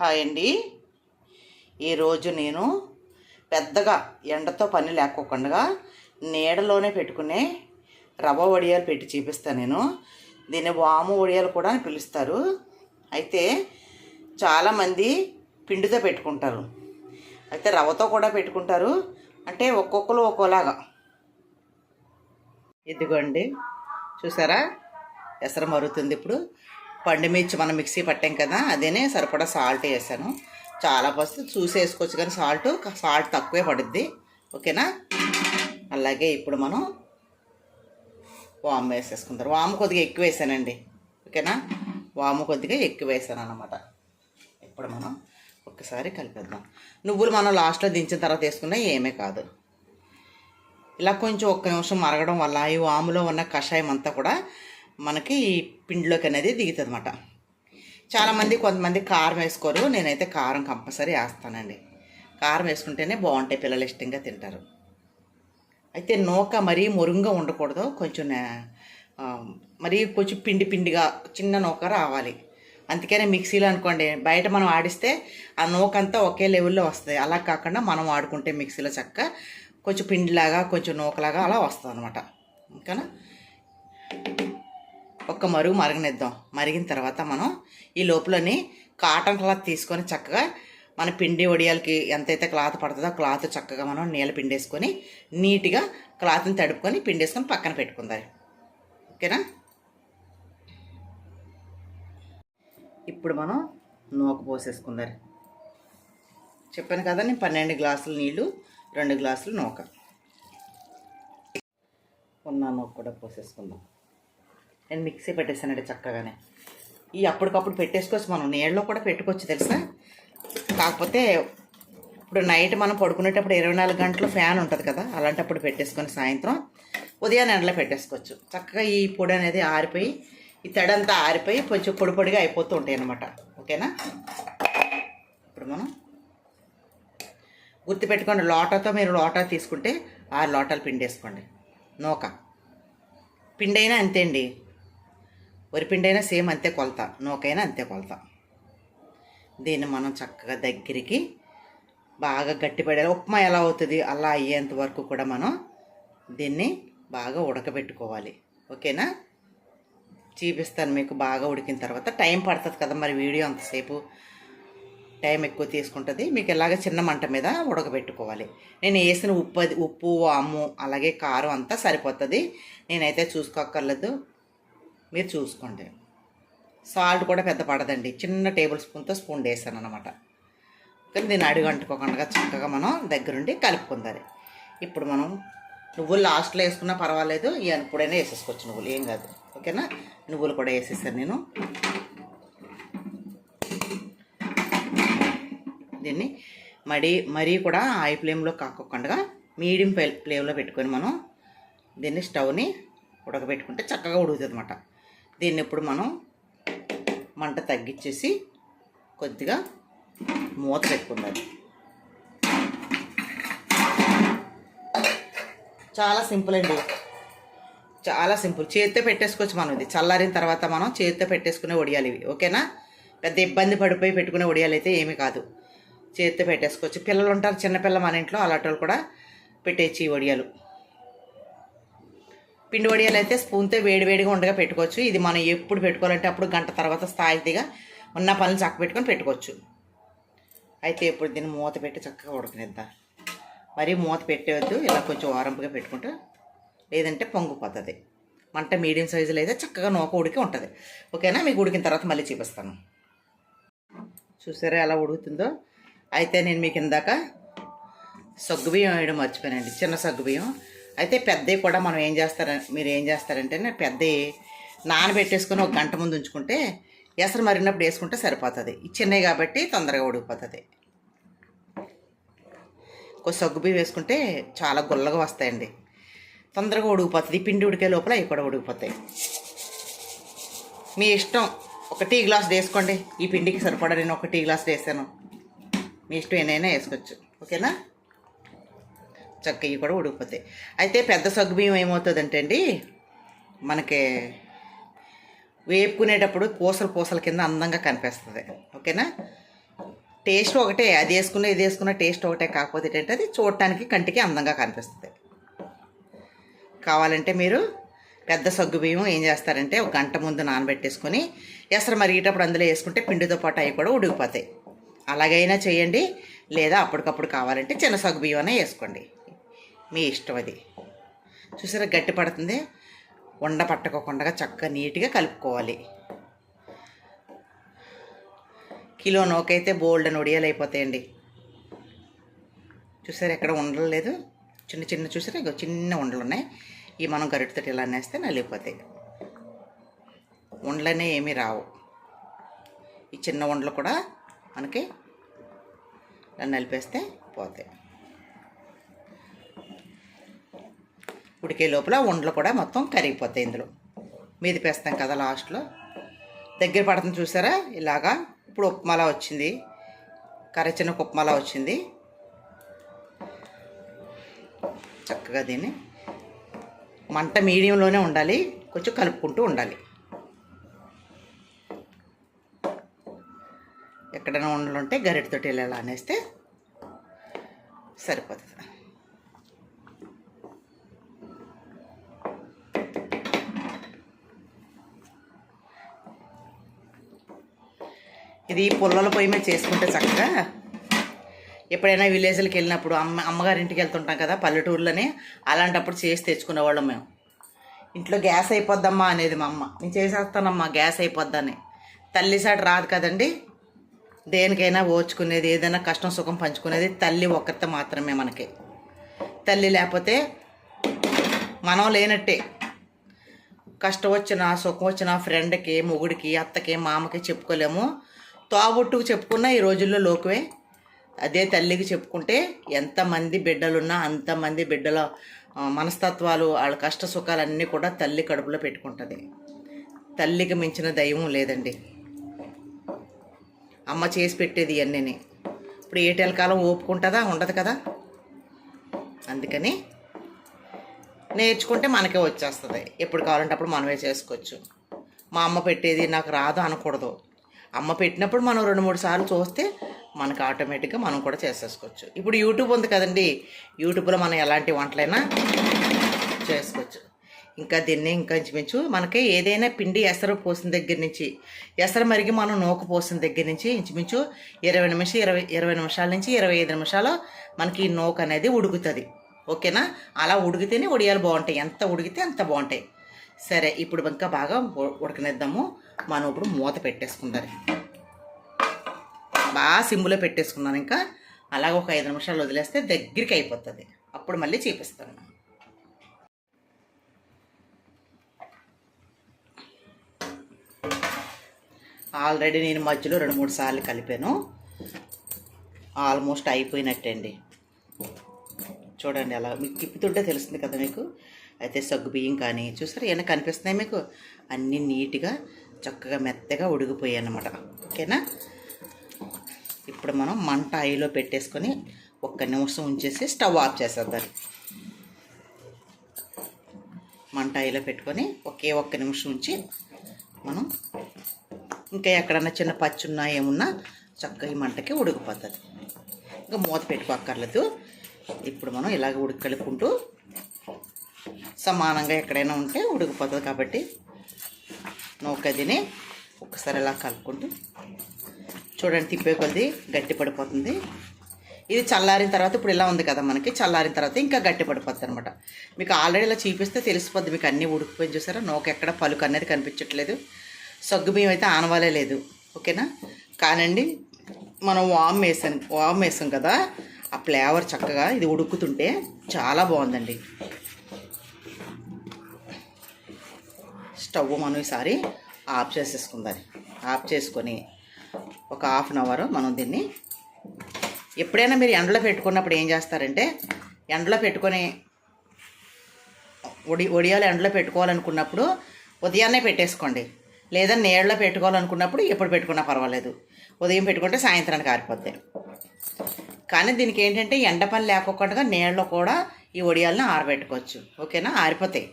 Hi అండి. ఈరోజు నేను పెద్దగా ఎండతో పని లేకోకుండా నీడలోనే పెట్టుకునే రవ్వ వడియాలు పెట్టి చూపిస్తాను నేను. దీన్ని వాము వడియాలు కూడా అని పిలుస్తారు. అయితే చాలామంది పిండితో పెట్టుకుంటారు. అయితే రవ్వతో కూడా పెట్టుకుంటారు. అంటే ఒక్కొక్కరు ఒక్కోలాగా. ఇదిగోండి. చూసారా? ఎసర మరుగుతుంది ఇప్పుడు. పండుమిర్చి మనం మిక్సీ పట్టాం కదా అదేనే సరిపడా సాల్ట్ వేసాను. చాలా ఫస్ట్ చూసి వేసుకోవచ్చు కానీ సాల్ట్ సాల్ట్ తక్కువే పడుద్ది. ఓకేనా? అలాగే ఇప్పుడు మనం వాము వేసేసుకుంటారు వాము కొద్దిగా ఎక్కువ వేసానండి. ఓకేనా? వాము కొద్దిగా ఎక్కువ వేసాను అనమాట ఇప్పుడు మనం ఒక్కసారి కలిపేద్దాం. నువ్వులు మనం లాస్ట్లో దించిన తర్వాత వేసుకున్నా ఏమీ కాదు. ఇలా కొంచెం ఒక్క నిమిషం మరగడం వల్ల ఈ వాములో ఉన్న కషాయం అంతా కూడా మనకి ఈ పిండిలోకి అనేది దిగుతుంది అనమాట చాలామంది కొంతమంది కారం వేసుకోరు. నేనైతే కారం కంపల్సరీ వేస్తానండి. కారం వేసుకుంటేనే బాగుంటాయి. పిల్లలు ఇష్టంగా తింటారు. అయితే నూక మరీ మురుంగా ఉండకూడదు. కొంచెం మరీ కొంచెం పిండి పిండిగా చిన్న నూక రావాలి. అందుకనే మిక్సీలో అనుకోండి బయట మనం ఆడిస్తే ఆ నూక అంతా ఒకే లెవెల్లో వస్తుంది. అలా కాకుండా మనం ఆడుకుంటే మిక్సీలో చక్క కొంచెం పిండిలాగా కొంచెం నూకలాగా అలా వస్తుంది అనమాట ఓకేనా? ఒక్క మరుగు మరగనిద్దాం. మరిగిన తర్వాత మనం ఈ లోపలని కాటన్ క్లాత్ తీసుకొని చక్కగా మన పిండి వడియాలకి ఎంతైతే క్లాత్ పడుతుందో క్లాత్ చక్కగా మనం నీళ్ళ పిండేసుకొని నీట్గా క్లాత్ని తడుపుకొని పిండేసుకొని పక్కన పెట్టుకుందాం. ఓకేనా? ఇప్పుడు మనం నూక పోసేసుకుందాం. చెప్పాను కదా నేను పన్నెండు గ్లాసులు నీళ్ళు రెండు గ్లాసులు నూక. ఉన్న నూక కూడా పోసేసుకుందాం. నేను మిక్సీ పెట్టేసానండి చక్కగానే. ఈ అప్పటికప్పుడు పెట్టేసుకోవచ్చు మనం. నీళ్ళలో కూడా పెట్టుకోవచ్చు తెలుసా? కాకపోతే ఇప్పుడు నైట్ మనం పడుకునేటప్పుడు ఇరవై నాలుగు గంటలు ఫ్యాన్ ఉంటుంది కదా అలాంటప్పుడు పెట్టేసుకొని సాయంత్రం ఉదయాన్నే ఎండలో పెట్టేసుకోవచ్చు. చక్కగా ఈ పొడి అనేది ఆరిపోయి ఈ తడంతా ఆరిపోయి కొంచెం పొడి పొడిగా అయిపోతూ ఉంటాయి అన్నమాట. ఓకేనా? ఇప్పుడు మనం గుర్తుపెట్టుకోండి లోటాతో మీరు లోటా తీసుకుంటే ఆరు లోటాలు పిండేసుకోండి. నూక. పిండైనా అంతే అండి వరిపిండైనా సేమ్ అంతే కొలత నూకైనా అంతే కొలత. దీన్ని మనం చక్కగా దగ్గరికి బాగా గట్టిపడేలా ఉప్మా ఎలా అవుతుంది అలా అయ్యేంత వరకు కూడా మనం దీన్ని బాగా ఉడకబెట్టుకోవాలి. ఓకేనా? చూపిస్తాను మీకు బాగా ఉడికిన తర్వాత. టైం పడుతుంది కదా మరి వీడియో అంతసేపు. టైం ఎక్కువ తీసుకుంటుంది. మీకు ఇలాగ చిన్న మంట మీద ఉడకబెట్టుకోవాలి. నేను వేసిన ఉప్పు అది ఉప్పు వాము అలాగే కారం అంతా సరిపోతుంది. నేనైతే చూసుకోక్కర్లేదు. మీరు చూసుకోండి. సాల్ట్ కూడా పెద్ద పడదండి. చిన్న టేబుల్ స్పూన్తో స్పూన్ వేసాను అనమాట కానీ దీన్ని అడుగు అంటుకోకుండా చక్కగా మనం దగ్గరుండి కలుపుకుందాలి. ఇప్పుడు మనం నువ్వులు లాస్ట్లో వేసుకున్నా పర్వాలేదు ఈ అనుకుడైనా వేసేసుకోవచ్చు నువ్వులు. ఏం కాదు. ఓకేనా? నువ్వులు కూడా వేసేసాను నేను. దీన్ని మరీ మరీ కూడా హై ఫ్లేమ్లో కాకుండా మీడియం ఫ్లేమ్లో పెట్టుకొని మనం దీన్ని స్టవ్ని ఉడకబెట్టుకుంటే చక్కగా ఉడుకుతుంది అనమాట దీన్ని ఇప్పుడు మనం మంట తగ్గించేసి కొద్దిగా మూత పెట్టుకుందాం. చాలా సింపుల్ అండి. చాలా సింపుల్. చేతితో పెట్టేసుకోవచ్చు మనం ఇది. చల్లారిన తర్వాత మనం చేతితో పెట్టేసుకునే వడియాలు ఇవి. ఓకేనా? పెద్ద ఇబ్బంది పడిపోయి పెట్టుకునే వడియాలు అయితే ఏమీ కాదు. చేతితో పెట్టేసుకోవచ్చు. పిల్లలు ఉంటారు చిన్నపిల్ల మన ఇంట్లో అలాంటి వాళ్ళు కూడా పెట్టేయచ్చు ఈ వడియాలు. పిండి వడియాలు అయితే స్పూన్తో వేడివేడిగా ఉండగా పెట్టుకోవచ్చు. ఇది మనం ఎప్పుడు పెట్టుకోవాలంటే అప్పుడు గంట తర్వాత స్థాయిగా ఉన్న పనులు చక్క పెట్టుకొని పెట్టుకోవచ్చు. అయితే ఇప్పుడు దీన్ని మూత పెట్టి చక్కగా ఉడకనిద్దాం. మరీ మూత పెట్టేవద్దు ఇలా కొంచెం వారంపుగా పెట్టుకుంటే లేదంటే పొంగిపోతుంది మంట మీడియం సైజులో అయితే చక్కగా నూక ఉడికి ఉంటుంది. ఓకేనా? మీకు ఉడికిన తర్వాత మళ్ళీ చూపిస్తాను. చూసారా ఎలా ఉడుకుతుందో? అయితే నేను మీకు ఇందాక సగ్గుబియ్యం వేయడం మర్చిపోయానండి. చిన్న సగ్గుబియ్యం. అయితే పెద్దవి కూడా మనం ఏం చేస్తారని మీరు ఏం చేస్తారంటే పెద్దవి నానబెట్టేసుకొని ఒక గంట ముందు ఉంచుకుంటే ఎసరు మరినప్పుడు వేసుకుంటే సరిపోతుంది. ఈ చిన్నవి కాబట్టి తొందరగా ఉడికిపోతుంది. కొంచెం సగ్గుబియ్యం వేసుకుంటే చాలా గుల్లగా వస్తాయండి. తొందరగా ఉడికిపోతుంది. ఈ పిండి ఉడికే లోపల అవి కూడా ఉడికిపోతాయి. మీ ఇష్టం. ఒక టీ గ్లాస్ వేసుకోండి. ఈ పిండికి సరిపడా నేను ఒక టీ గ్లాస్ వేసాను. మీ ఇష్టం ఏదైనా వేసుకోవచ్చు. ఓకేనా? చక్కవి కూడా ఉడికిపోతాయి అయితే పెద్ద సగ్గుబియ్యం ఏమవుతుందంటే అండి మనకి వేపుకునేటప్పుడు పూసలు పూసల కింద అందంగా కనిపిస్తుంది. ఓకేనా? టేస్ట్ ఒకటే అది వేసుకున్న ఇది వేసుకున్న టేస్ట్ ఒకటే కాకపోతే ఏంటంటే అది చూడటానికి కంటికి అందంగా కనిపిస్తుంది. కావాలంటే మీరు పెద్ద సగ్గు బియ్యం ఏం చేస్తారంటే ఒక గంట ముందు నానబెట్టేసుకొని ఎసరు మరిగేటప్పుడు అందులో వేసుకుంటే పిండితో పాటు అవి కూడా ఉడికిపోతాయి. అలాగైనా చేయండి లేదా అప్పటికప్పుడు కావాలంటే చిన్న సగ్గు బియ్యం అయినా వేసుకోండి. మీ ఇష్టం అది. చూసారా గట్టి పడుతుంది. ఉండ పట్టకోకుండా చక్కగా నీట్గా కలుపుకోవాలి. కిలో నోకైతే బోల్డ్ అని ఒడియాలు అయిపోతాయండి. చూసారా ఎక్కడ ఉండలు లేదు. చిన్న చిన్న చూసారా? ఇక చిన్న ఉండలు ఉన్నాయి. ఈ మనం గరిటతో ఇలా అనేస్తే నలిగిపోతాయి. ఉండలనే ఏమీ రావు. ఈ చిన్న ఉండలు కూడా మనకి నలిపేస్తే పోతాయి. ఉడికే లోపల ఉండలు కూడా మొత్తం కరిగిపోతాయి ఇందులో. మీది పేస్తాం కదా లాస్ట్లో. దగ్గర పడుతుంది చూసారా? ఇలాగా. ఇప్పుడు ఉప్మాలా వచ్చింది. కరచిన ఉప్మాలా వచ్చింది. చక్కగా దీన్ని మంట మీడియంలోనే ఉండాలి. కొంచెం కలుపుకుంటూ ఉండాలి. ఎక్కడైనా ఉండలు ఉంటే గరిటతోటి ఇలా అనేస్తే సరిపోతుంది. ఇది పుల్లల పొయ్యి మీద చేసుకుంటే చక్కగా ఎప్పుడైనా విలేజ్లకు వెళ్ళినప్పుడు అమ్మ అమ్మగారింటికి వెళ్తుంటాం కదా పల్లెటూరులోనే అలాంటప్పుడు చేసి తెచ్చుకునేవాళ్ళం మేము. ఇంట్లో గ్యాస్ అయిపోద్దమ్మా అనేది మా అమ్మ. నేను చేసేస్తానమ్మా గ్యాస్ అయిపోద్దని. తల్లి సాటి రాదు కదండి. దేనికైనా ఓచుకునేది ఏదైనా కష్టం సుఖం పంచుకునేది తల్లి ఒక్కరితో మాత్రమే మనకి. తల్లి లేకపోతే మనం లేనట్టే. కష్టం వచ్చినా సుఖం వచ్చినా ఫ్రెండ్కి మొగుడికి అత్తకి మామకి చెప్పుకోలేము. తోబుట్టుకు చెప్పుకున్నా ఈ రోజుల్లో లోకమే అదే తల్లికి చెప్పుకుంటే ఎంతమంది బిడ్డలున్నా అంతమంది బిడ్డల మనస్తత్వాలు వాళ్ళ కష్ట సుఖాలన్నీ కూడా తల్లి కడుపులో పెట్టుకుంటుంది. తల్లికి మించిన దైవం లేదండి. అమ్మ చేసి పెట్టేది ఇవన్నీ ఇప్పుడు ఏటేల కాలం ఓపుకుంటుందా ఉండదు కదా? అందుకని నేర్చుకుంటే మనకే వచ్చేస్తుంది. ఎప్పుడు కావాలంటే అప్పుడు మనమే చేసుకోవచ్చు. మా అమ్మ పెట్టేది నాకు రాదు అనకూడదు. అమ్మ పెట్టినప్పుడు మనం రెండు మూడు సార్లు చూస్తే మనకు ఆటోమేటిక్గా మనం కూడా చేసేసుకోవచ్చు. ఇప్పుడు యూట్యూబ్ ఉంది కదండి. యూట్యూబ్లో మనం ఎలాంటి వంటలైనా చేసుకోవచ్చు. ఇంకా దీన్ని ఇంకా ఇంచుమించు మనకి ఏదైనా పిండి ఎసరు పోసిన దగ్గర నుంచి ఎసరు మరిగి మనం నూక పోసిన దగ్గర నుంచి ఇంచుమించు ఇరవై నిమిషం ఇరవై ఇరవై నిమిషాల నుంచి ఇరవై ఐదు నిమిషాలు మనకి ఈ నూక అనేది ఉడుకుతుంది. ఓకేనా? అలా ఉడికితేనే ఉడియాలు బాగుంటాయి. ఎంత ఉడికితే అంత బాగుంటాయి. సరే ఇప్పుడు ఇంకా బాగా ఉడకనిద్దాము. మనం ఇప్పుడు మూత పెట్టేసుకుందాం. బాగా సిమ్లో పెట్టేసుకున్నాను ఇంకా. అలాగ ఒక ఐదు నిమిషాలు వదిలేస్తే దగ్గరికి అయిపోతుంది. అప్పుడు మళ్ళీ చూపిస్తాను. ఆల్రెడీ నేను మధ్యలో రెండు మూడు సార్లు కలిపాను. ఆల్మోస్ట్ అయిపోయినట్టండి. చూడండి అలా మీకు తిప్పుతుంటే తెలుస్తుంది కదా మీకు. అయితే సగ్గు బియ్యం కానీ చూసారా ఏమైనా కనిపిస్తున్నాయి మీకు? అన్నీ నీట్గా చక్కగా మెత్తగా ఉడికిపోయాయి అన్నమాట. ఓకేనా? ఇప్పుడు మనం మంట ఆయిలో పెట్టేసుకొని ఒక్క నిమిషం ఉంచేసి స్టవ్ ఆఫ్ చేసేద్దాం. మంట ఆయిలో పెట్టుకొని ఒకే ఒక్క నిమిషం ఉంచి మనం ఇంకా ఎక్కడన్నా చిన్న పచ్చున్నా ఏమున్నా చక్కగా ఈ మంటకి ఉడికిపోతుంది. ఇంకా మూత పెట్టుకోక్కర్లేదు. ఇప్పుడు మనం ఇలాగ ఉడికి కలుపుకుంటూ సమానంగా ఎక్కడైనా ఉంటే ఉడికిపోతుంది కాబట్టి నూకదిని ఒకసారి ఇలా కలుపుకుంటూ చూడండి తిప్పే కొద్ది గట్టి పడిపోతుంది. ఇది చల్లారిన తర్వాత ఇప్పుడు ఇలా ఉంది కదా మనకి చల్లారిన తర్వాత ఇంకా గట్టి పడిపోతుంది అనమాట మీకు ఆల్రెడీ ఇలా చూపిస్తే తెలిసిపోద్ది మీకు అన్నీ ఉడికిపోయి చూసారా? నూక ఎక్కడ పలుకు అనేది కనిపించట్లేదు. సగ్గు బియ్యం అయితే ఆనవాలే లేదు. ఓకేనా? కానండి మనం వామ్ వేసాం వామ్ వేసాం కదా ఆ ఫ్లేవర్ చక్కగా ఇది ఉడుకుతుంటే చాలా బాగుందండి. స్టవ్ మనం ఈసారి ఆఫ్ చేసేసుకుందాం. ఆఫ్ చేసుకొని ఒక హాఫ్ అన్ అవర్ మనం దీన్ని ఎప్పుడైనా మీరు ఎండలో పెట్టుకున్నప్పుడు ఏం చేస్తారంటే ఎండలో పెట్టుకొని ఒడి ఒడియాలు ఎండలో పెట్టుకోవాలనుకున్నప్పుడు ఉదయాన్నే పెట్టేసుకోండి. లేదా నీళ్ళలో పెట్టుకోవాలనుకున్నప్పుడు ఎప్పుడు పెట్టుకున్నా పర్వాలేదు. ఉదయం పెట్టుకుంటే సాయంత్రానికి ఆరిపోద్ది. కానీ దీనికి ఏంటంటే ఎండ పని లేకోకుండా నీళ్ళలో కూడా ఈ ఒడియాలను ఆరబెట్టుకోవచ్చు. ఓకేనా? ఆరిపోతాయి.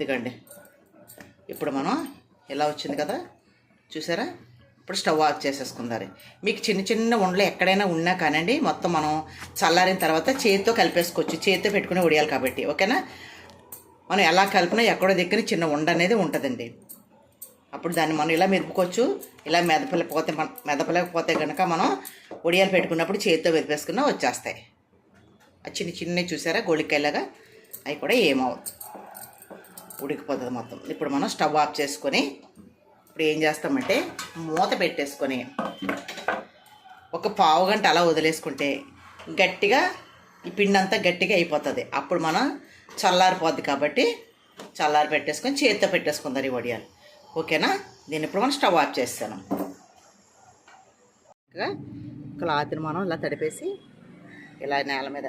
ఇదిగండి. ఇప్పుడు మనం ఇలా వచ్చింది కదా చూసారా? ఇప్పుడు స్టవ్ ఆఫ్ చేసేసుకుందారు మీకు చిన్న చిన్న ఉండలు ఎక్కడైనా ఉన్నా కానండి మొత్తం మనం చల్లారిన తర్వాత చేతితో కలిపేసుకోవచ్చు. చేతితో పెట్టుకునే ఉడియాలి కాబట్టి ఓకేనా? మనం ఎలా కలిపినా ఎక్కడో దగ్గర చిన్న ఉండ అనేది ఉంటుందండి. అప్పుడు దాన్ని మనం ఇలా మెదుపుకోవచ్చు. ఇలా మెదపలేకపోతే మన మెదపలేకపోతే కనుక మనం ఉడియాలు పెట్టుకున్నప్పుడు చేతితో మెదిపేసుకున్నా వచ్చేస్తాయి. ఆ చిన్న చిన్నవి చూసారా? గోళికాయలాగా అవి కూడా ఏమవుతుంది ఉడికిపోతుంది మొత్తం. ఇప్పుడు మనం స్టవ్ ఆఫ్ చేసుకొని ఇప్పుడు ఏం చేస్తామంటే మూత పెట్టేసుకొని ఒక పావు గంట అలా వదిలేసుకుంటే గట్టిగా ఈ పిండి అంతా గట్టిగా అయిపోతుంది. అప్పుడు మనం చల్లారిపోద్ది కాబట్టి చల్లారి పెట్టేసుకొని చేతితో పెట్టేసుకుందాం ఈ వడియాలు. ఓకేనా? దీన్ని ఇప్పుడు మనం స్టవ్ ఆఫ్ చేస్తాను క్లాత్ని మనం ఇలా తడిపేసి ఇలా నేల మీద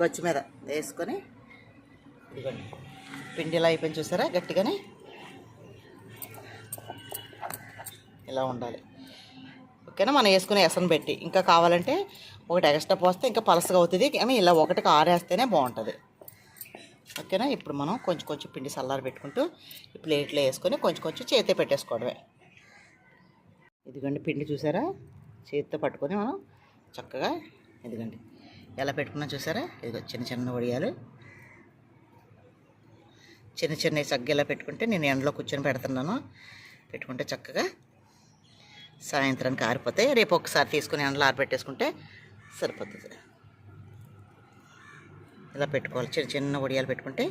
గొచ్చు మీద వేసుకొని ఇదిగోండి. పిండి ఇలా అయిపోయింది చూసారా? గట్టిగానే. ఇలా ఉండాలి. ఓకేనా? మనం వేసుకునే ఎసను పెట్టి. ఇంకా కావాలంటే ఒకటి ఎక్స్ట్రా పోస్తే ఇంకా పలసగా అవుతుంది. కానీ ఇలా ఒకటికి ఆరేస్తేనే బాగుంటుంది. ఓకేనా? ఇప్పుడు మనం కొంచెం కొంచెం పిండి చల్లారి పెట్టుకుంటూ ఈ ప్లేట్లో వేసుకొని కొంచెం కొంచెం చేతే పెట్టేసుకోవడమే. ఇదిగోండి పిండి చూసారా? చేతితో పట్టుకొని మనం చక్కగా ఇదిగోండి. ఎలా పెట్టుకున్నా చూసారా? ఇదిగో చిన్న చిన్న వడియాలు. చిన్న చిన్న సగ్గేలా పెట్టుకుంటే నేను ఎండలో కూర్చొని పెడుతున్నాను. పెట్టుకుంటే చక్కగా సాయంత్రానికి ఆరిపోతాయి రేపు ఒకసారి తీసుకుని ఎండలో ఆరిపెట్టేసుకుంటే సరిపోతుంది. ఇలా పెట్టుకోవాలి. చిన్న చిన్న వడియాలు పెట్టుకుంటే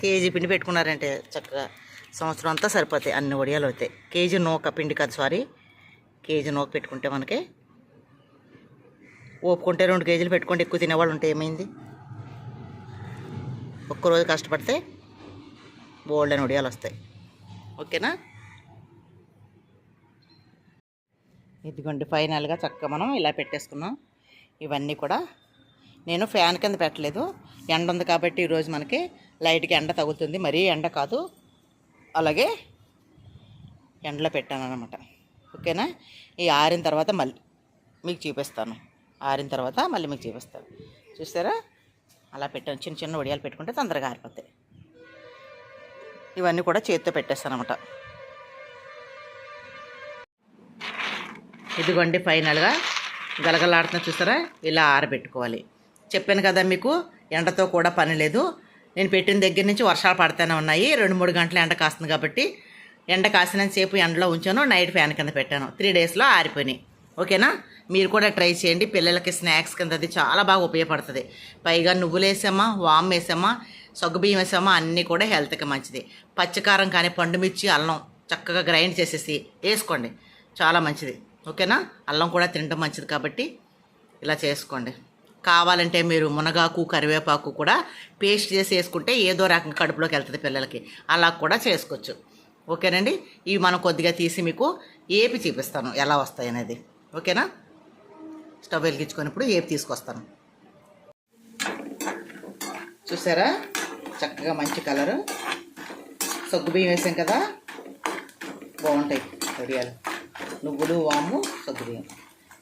కేజీ పిండి పెట్టుకున్నారంటే చక్కగా సంవత్సరం అంతా సరిపోతాయి. అన్ని వడియాలు అవుతాయి. కేజీ నూక పిండి కాదు సారీ. కేజీ నూక పెట్టుకుంటే మనకి ఓపుకుంటే రెండు కేజీలు పెట్టుకుంటే ఎక్కువ తినేవాళ్ళు ఉంటే ఏమైంది? ఒక్కరోజు కష్టపడితే బోల్డ్ అని వడియాలు వస్తాయి. ఓకేనా? ఇదిగోండి ఫైనల్గా చక్కగా మనం ఇలా పెట్టేసుకున్నాం. ఇవన్నీ కూడా నేను ఫ్యాన్ కింద పెట్టలేదు. ఎండ ఉంది కాబట్టి ఈరోజు మనకి లైట్కి ఎండ తగులుతుంది. మరీ ఎండ కాదు అలాగే ఎండలో పెట్టాను అనమాట ఓకేనా? ఈ ఆరిన తర్వాత మళ్ళీ మీకు చూపిస్తాను. ఆరిన తర్వాత మళ్ళీ మీకు చూపిస్తాను. చూసారా అలా పెట్టాను చిన్న చిన్న వడియాలు పెట్టుకుంటే తొందరగా ఆరిపోతాయి. ఇవన్నీ కూడా చేతితో పెట్టేస్తాను అనమాట ఇదిగోండి ఫైనల్గా గలగలాడుతున్నా చూసారా ఇలా ఆరబెట్టుకోవాలి. చెప్పాను కదా మీకు ఎండతో కూడా పని లేదు. నేను పెట్టిన దగ్గర నుంచి వర్షాలు పడుతూనే ఉన్నాయి. రెండు మూడు గంటల ఎండ కాస్తుంది కాబట్టి ఎండ కాసినంతసేపు ఎండలో ఉంచాను. నైట్ ఫ్యాన్ కింద పెట్టాను. త్రీ డేస్లో ఆరిపోయినాయి. ఓకేనా? మీరు కూడా ట్రై చేయండి. పిల్లలకి స్నాక్స్ కింద అది చాలా బాగా ఉపయోగపడుతుంది. పైగా నువ్వులు వేసామా వామ్ వేసామా సగ్గుబియ్యం వేసామా అన్నీ కూడా హెల్త్కి మంచిది. పచ్చికారం కానీ పండుమిర్చి అల్లం చక్కగా గ్రైండ్ చేసేసి వేసుకోండి. చాలా మంచిది. ఓకేనా? అల్లం కూడా తినడం మంచిది కాబట్టి ఇలా చేసుకోండి. కావాలంటే మీరు మునగాకు కరివేపాకు కూడా పేస్ట్ చేసి వేసుకుంటే ఏదో రకం కడుపులోకి వెళ్తుంది పిల్లలకి. అలా కూడా చేసుకోవచ్చు. ఓకేనండి? ఇవి మనం కొద్దిగా తీసి మీకు ఏపి చూపిస్తాను ఎలా వస్తాయి అనేది. ఓకేనా? స్టవ్ వెలిగించుకున్నప్పుడు ఏపి తీసుకొస్తాను. చూసారా? చక్కగా మంచి కలరు. సగ్గు బియ్యం వేసాం కదా? బాగుంటాయి వడియాలు. నువ్వులు వాము సగ్గుబియ్యం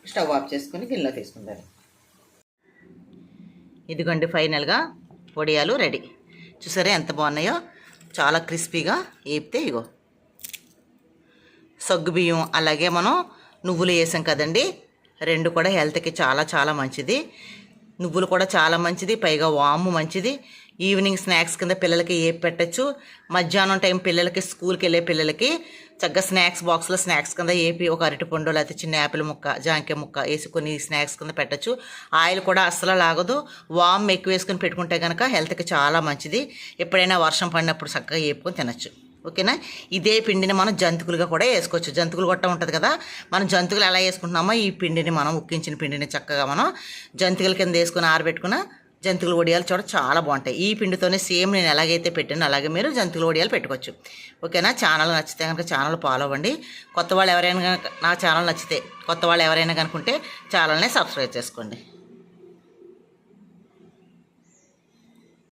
స్టవ్ ఆఫ్ చేసుకుని గిన్నెలో తీసుకుంటారు ఇదిగోండి ఫైనల్గా వడియాలు రెడీ. చూసారా ఎంత బాగున్నాయో? చాలా క్రిస్పీగా వేపితే ఇగో. సగ్గుబియ్యం అలాగే మనం నువ్వులు వేసాం కదండి. రెండు కూడా హెల్త్కి చాలా చాలా మంచిది. నువ్వులు కూడా చాలా మంచిది పైగా వాము మంచిది. ఈవినింగ్ స్నాక్స్ కింద పిల్లలకి ఏ పెట్టచ్చు? మధ్యాహ్నం టైం పిల్లలకి స్కూల్కి వెళ్ళే పిల్లలకి చక్కగా స్నాక్స్ బాక్స్లో స్నాక్స్ కింద ఏపి ఒక అరటిపండు లేకపోతే చిన్న యాపిల్ ముక్క జాంకాయ ముక్క వేసి కొన్ని స్నాక్స్ కింద పెట్టచ్చు. ఆయిల్ కూడా అస్సలు లాగదు. వామ్ ఎక్కువ వేసుకొని పెట్టుకుంటే కనుక హెల్త్కి చాలా మంచిది. ఎప్పుడైనా వర్షం పడినప్పుడు చక్కగా వేపుకొని తినచ్చు. ఓకేనా? ఇదే పిండిని మనం జంతుకులుగా కూడా వేసుకోవచ్చు. జంతుకులు గొట్ట ఉంటుంది కదా మనం జంతుకులు ఎలా వేసుకుంటున్నామో ఈ పిండిని మనం ఉక్కించిన పిండిని చక్కగా మనం జంతుకుల కింద వేసుకుని ఆరబెట్టుకున్న జంతువుల వడియాలు చూడ చాలా బాగుంటాయి. ఈ పిండితోనే సేమ్ నేను ఎలాగైతే పెట్టానో అలాగే మీరు జంతువుల వడియాలు పెట్టుకోవచ్చు. ఓకేనా? ఛానల్ నచ్చితే కనుక ఛానల్ ఫాలో అవ్వండి. కొత్త వాళ్ళు ఎవరైనా కనుక నా ఛానల్ నచ్చితే కొత్త వాళ్ళు ఎవరైనా కనుకుంటే ఛానల్ని సబ్స్క్రైబ్ చేసుకోండి.